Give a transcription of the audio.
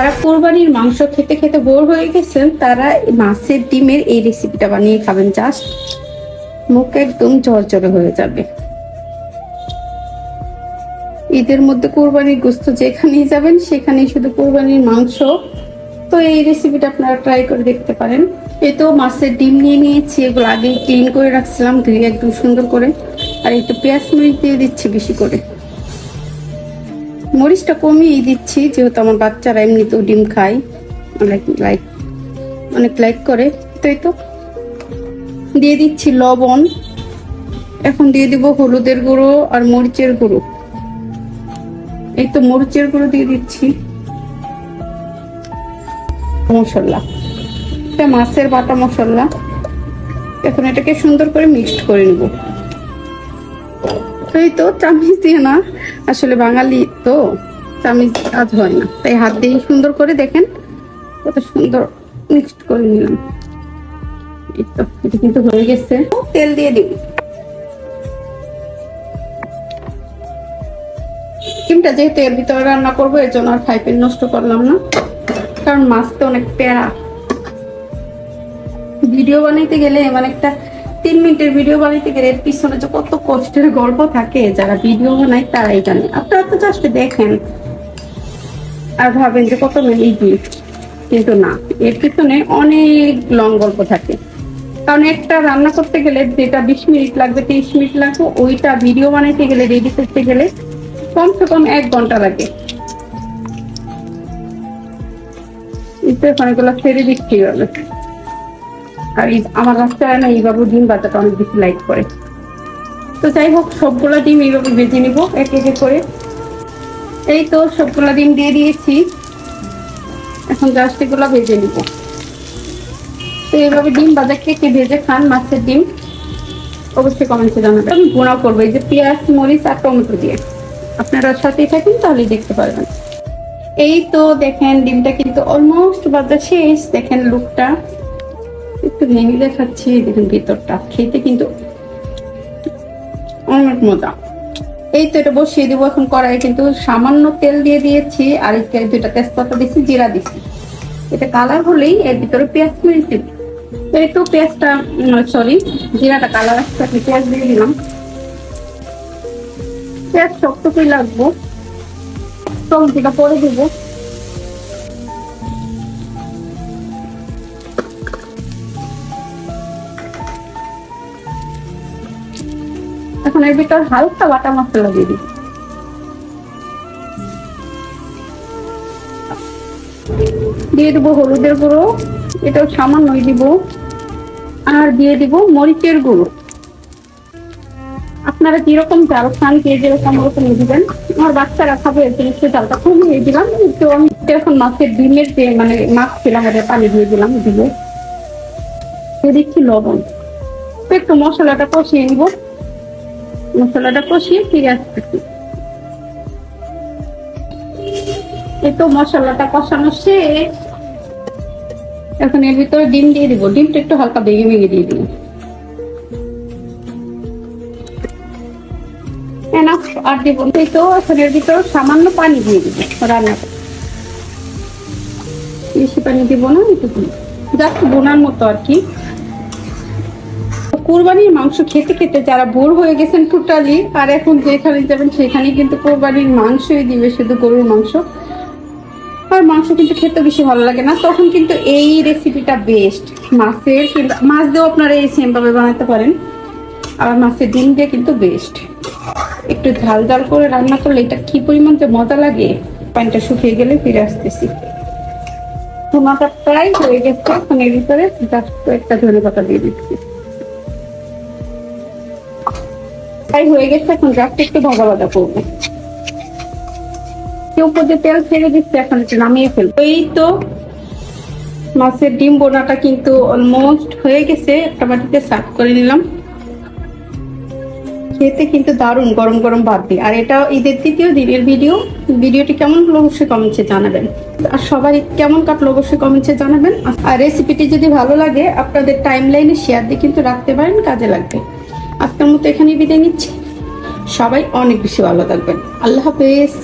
যারা কোরবানির মাংস খেতে খেতে বোর হয়ে গেছেন, তারা মাছের ডিমের এই রেসিপিটা বানিয়ে খাবেন। জাস্ট মুখ একদম ঝরঝরে হয়ে যাবে। ঈদের মধ্যে কোরবানির গোস্ত যেখানেই যাবেন, সেখানেই শুধু কোরবানির মাংস। তো এই রেসিপিটা আপনারা ট্রাই করে দেখতে পারেন। এই তো মাছের ডিম নিয়ে নিয়েছি, এগুলো আগেই ক্লিন করে রাখছিলাম, ধুয়ে একদম সুন্দর করে। আর একটু পেঁয়াজ মরিচ দিয়ে দিচ্ছি বেশি করে। মরিচটা কমিয়ে দিচ্ছি, যেহেতু আমার বাচ্চারা এমনিতেও ডিম খায়। অনেক লাইক অনেক লাইক করে। তাই তো। দিয়ে দিচ্ছি লবণ। এখন দিয়ে দিব হলুদের গুঁড়ো আর মরিচের গুঁড়ো। এই তো মরিচের গুঁড়ো দিয়ে দিচ্ছি। মশলা। এটা মাছের বাটা মশলা। এখন এটাকে সুন্দর করে মিক্সড করে নেব। এই তো চামিচ দিয়ে না। আসলে বাঙালি তো, চামিচ কাজ হয় না। তাই হাত দিয়ে সুন্দর করে দেখেন, কত সুন্দর মিক্সড করে নিলাম। এটা কিন্তু হয়ে গেছে। তেল দিয়ে যেহেতু এর ভিতরে রান্না করব, এর জন্য আর ফ্রাই প্যান নষ্ট করলাম না। কারণ মাছ তো অনেক প্যারা। ভিডিও বানাইতে গেলে মানে একটা তিন মিনিটের ভিডিও বানাইতে গেলে এর পিছনে যে কত কষ্টের গল্প থাকে, যারা ভিডিও বানায় তারাই জানে। আপনারা তো জাস্ট দেখেন। আর ভাবেন যে কত ইজি কিন্তু না, এর পিছনে অনেক লং গল্প থাকে। কারণ একটা রান্না করতে গেলে যেটা বিশ মিনিট লাগবে, তিরিশ মিনিট লাগবে, ওইটা ভিডিও বানাইতে গেলে রেডি করতে গেলে কমসে কম এক ঘণ্টা লাগে। অনেকগুলো ছেড়ে দিচ্ছি এভাবে। আর আমার বাচ্চারা না এইভাবে ডিম বাচ্চাটা অনেক বেশি লাইক করে। তো যাই হোক, সবগুলা ডিম এইভাবে ভেজে নিব, এক এক করে। এই তো সবগুলা ডিম দিয়ে দিয়েছি। এখন জাস্ট এগুলো ভেজে নিব। তো এইভাবে ডিম বাজার কে কে ভেজে খান, মাছের ডিম, অবশ্যই কমেন্টে জানাবেন। আমি গুঁড়া করব, এই যে পেঁয়াজ, মরিচ আর টমেটো দিয়ে। আপনারা সাথেই থাকেন, তাহলে দেখতে পারবেন। এই তো দেখেন, ডিমটা কিন্তু অলমোস্ট বাজা শেষ। দেখেন লুকটা একটু ভেঙে দেখাচ্ছি, দেখেন ভিতরটা। খেতে কিন্তু অনেক মজা। এই তো এটা বসিয়ে দিব এখন কড়াই কিন্তু সামান্য তেল দিয়ে দিয়েছি, আর দুইটা তেজপাতা দিচ্ছি জিরা দিচ্ছি এটা কালার হলেই এর ভিতরে পেঁয়াজ কুড়ি দিব তো পেঁয়াজটা সরি জিরাটা কালার আসছে আপনি পেঁয়াজ দিয়ে দিলাম। পেঁয়াজ শক্ত করে লাগবো। টমেটোটা পরে দেবো। এখন এর ভিতর হালকা বাটা মশলা দিয়ে দিই। দিয়ে দেবো হলুদের গুঁড়ো, এটাও সামান্যই দিব। আর দিয়ে দিব মরিচের গুঁড়ো। আপনারা কীরকম চাল খান, কে যেরকম ওরকম দিবেন আমার বাচ্চারা খাবে চালটা কমিয়ে দিলাম। তো আমি এখন মাছের ডিমের যে মানে মাছ ছিলাম ওদের পানি দিয়ে দিলাম, দিয়ে দিয়ে দিচ্ছি লবণ। একটু মশলাটা কষিয়ে নিব। মশলাটা কষিয়ে ফিরে আসতেছি এই তো মশলাটা কষানো শেষ। এখন এর ভিতরে ডিম দিয়ে দিব। ডিমটা একটু হালকা ভেঙে ভেঙে দিয়ে দিব। আর দিব এই তো এখন এর ভিতরে সামান্য পানি দিয়ে দিব রান্না বেশি পানি দিব না একটু জাস্ট বোনার মতো আর কি। কোরবানির মাংস খেতে খেতে যারা বোর হয়ে গেছেন টোটালি আর এখন যেখানে যাবেন সেখানে কিন্তু কোরবানির মাংসই দিবে, শুধু গরুর মাংস। আর মাংস কিন্তু খেতে বেশি ভালো লাগে না। তখন কিন্তু এই রেসিপিটা বেস্ট মাছের কিংবা মাছ দিয়েও আপনারা এই সেম ভাবে বানাতে পারেন। আর মাছের ডিম দিয়ে কিন্তু বেস্ট একটু ঝাল ঝাল করে রান্না করলে এটা কি পরিমাণ যে মজা লাগে, পানিটা শুকিয়ে গেলে ফিরে আসতেছি। টুনাটা প্রায় হয়ে গেছে এখন এর ভিতরে জাস্ট একটা ধনে পাতা দিয়ে দিচ্ছি। প্রায় হয়ে গেছে, এখন জাস্ট একটু ভাজা ভাজা করব। কেউ দিয়ে তেল ছেড়ে দিচ্ছে, এখন একটু নামিয়ে ফেলব। এই তো মাছের ডিম বোনাটা কিন্তু অলমোস্ট হয়ে গেছে, একটা বাটিতে সার্ভ করে নিলাম। খেতে কিন্তু দারুণ, গরম গরম ভাত দিয়ে। আর এটা ঈদের তৃতীয় দিনের ভিডিও ভিডিওটি কেমন হলো অবশ্যই কমেন্টসে জানাবেন। আর সবাই কেমন কাটলো অবশ্যই কমেন্টসে জানাবেন। আর রেসিপিটি যদি ভালো লাগে, আপনাদের টাইম লাইনে শেয়ার দিয়ে কিন্তু রাখতে পারেন, কাজে লাগবে। আজকের মতো এখানেই বিদায় নিচ্ছি। সবাই অনেক বেশি ভালো থাকবেন। আল্লাহ হাফেজ।